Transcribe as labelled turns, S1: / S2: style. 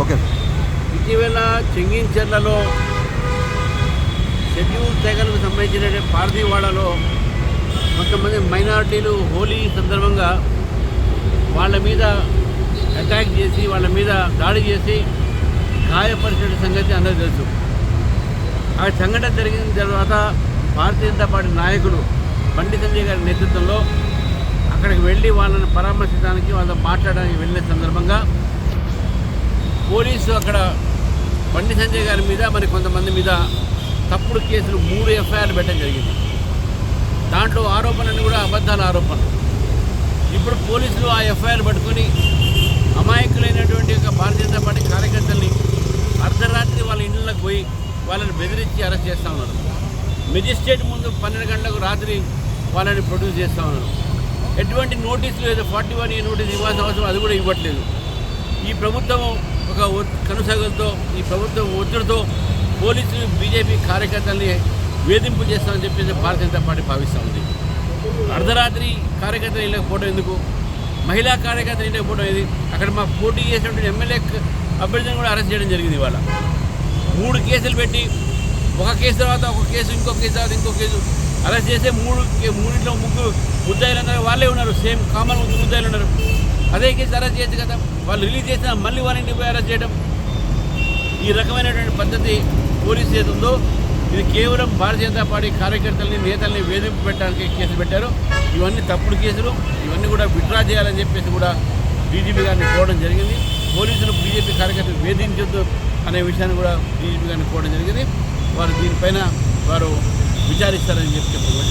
S1: Okay.
S2: ఇటీవల చెంగించెర్లలో schedule తెగలకు సంబంధించిన పార్దీవాడలో కొంతమంది మైనారిటీలు హోలీ సందర్భంగా వాళ్ళ మీద అటాక్ చేసి వాళ్ళ మీద దాడి చేసి గాయపరిచిన సంగతి అందరికీ తెలుసు. ఆ సంఘటన జరిగిన తర్వాత భారతీయ జనతా పార్టీ నాయకులు బండి సంజయ్ గారి నేతృత్వంలో అక్కడికి వెళ్ళి వాళ్ళని పరామర్శించడానికి వాళ్ళతో మాట్లాడడానికి వెళ్ళిన సందర్భంగా పోలీసు అక్కడ బండి సంజయ్ గారి మీద మరి కొంతమంది మీద తప్పుడు కేసులు మూడు ఎఫ్ఐఆర్లు పెట్టడం జరిగింది. దాంట్లో ఆరోపణలు కూడా అబద్ధాల ఆరోపణలు. ఇప్పుడు పోలీసులు ఆ ఎఫ్ఐఆర్ పట్టుకొని అమాయకులైనటువంటి ఒక భారతీయ జనతా పార్టీ కార్యకర్తల్ని అర్ధరాత్రి వాళ్ళ ఇళ్ళకి పోయి వాళ్ళని బెదిరించి అరెస్ట్ చేస్తూ ఉన్నారు. మెజిస్ట్రేట్ ముందు పన్నెండు గంటలకు రాత్రి వాళ్ళని ప్రొడ్యూస్ చేస్తూ ఉన్నారు. ఎటువంటి నోటీసులు లేదు. ఫార్టీ వన్ ఏ నోటీస్ ఇవ్వాల్సిన అవసరం అది కూడా ఇవ్వట్లేదు. ఈ ప్రభుత్వం ఒక కనుసగలతో ఈ ప్రభుత్వం ఒత్తిడితో పోలీసులు బీజేపీ కార్యకర్తల్ని వేధింపు చేస్తామని చెప్పేసి భారతీయ జనతా పార్టీ భావిస్తూ ఉంది. అర్ధరాత్రి కార్యకర్తలు ఇళ్ళకి ఫోటో ఎందుకు? మహిళా కార్యకర్తలు ఇంటికి ఫోటో ఏది? అక్కడ మా పోటీ చేసినటువంటి ఎమ్మెల్యే అభ్యర్థిని కూడా అరెస్ట్ చేయడం జరిగింది ఇవాళ. మూడు కేసులు పెట్టి ఒక కేసు తర్వాత ఒక కేసు ఇంకో కేసు తర్వాత ఇంకో కేసు. అరెస్ట్ చేస్తే మూడు మూడింట్లో ముగ్గురు ముద్దాయిలు ఉన్నారు వాళ్ళే ఉన్నారు. సేమ్ కామన్ ముగ్గురు ముద్దాయిలు ఉన్నారు. అదే కేసు అరెస్ట్ చేయొచ్చు కదా. వాళ్ళు రిలీజ్ చేసిన మళ్ళీ వారిని పోయి అరెస్ట్ చేయడం. ఈ రకమైనటువంటి పద్ధతి పోలీసు ఏది ఉందో ఇది కేవలం భారతీయ జనతా పార్టీ కార్యకర్తల్ని నేతల్ని వేధింపు పెట్టడానికి కేసు పెట్టారు. ఇవన్నీ తప్పుడు కేసులు. ఇవన్నీ కూడా విత్డ్రా చేయాలని చెప్పేసి కూడా డీజీపీ గారిని కోరడం జరిగింది. పోలీసులు బీజేపీ కార్యకర్తలు వేధించొద్దు అనే విషయాన్ని కూడా డీజీపీ గారిని కోరడం జరిగింది. వారు దీనిపైన వారు విచారిస్తారని చెప్పి చెప్పడం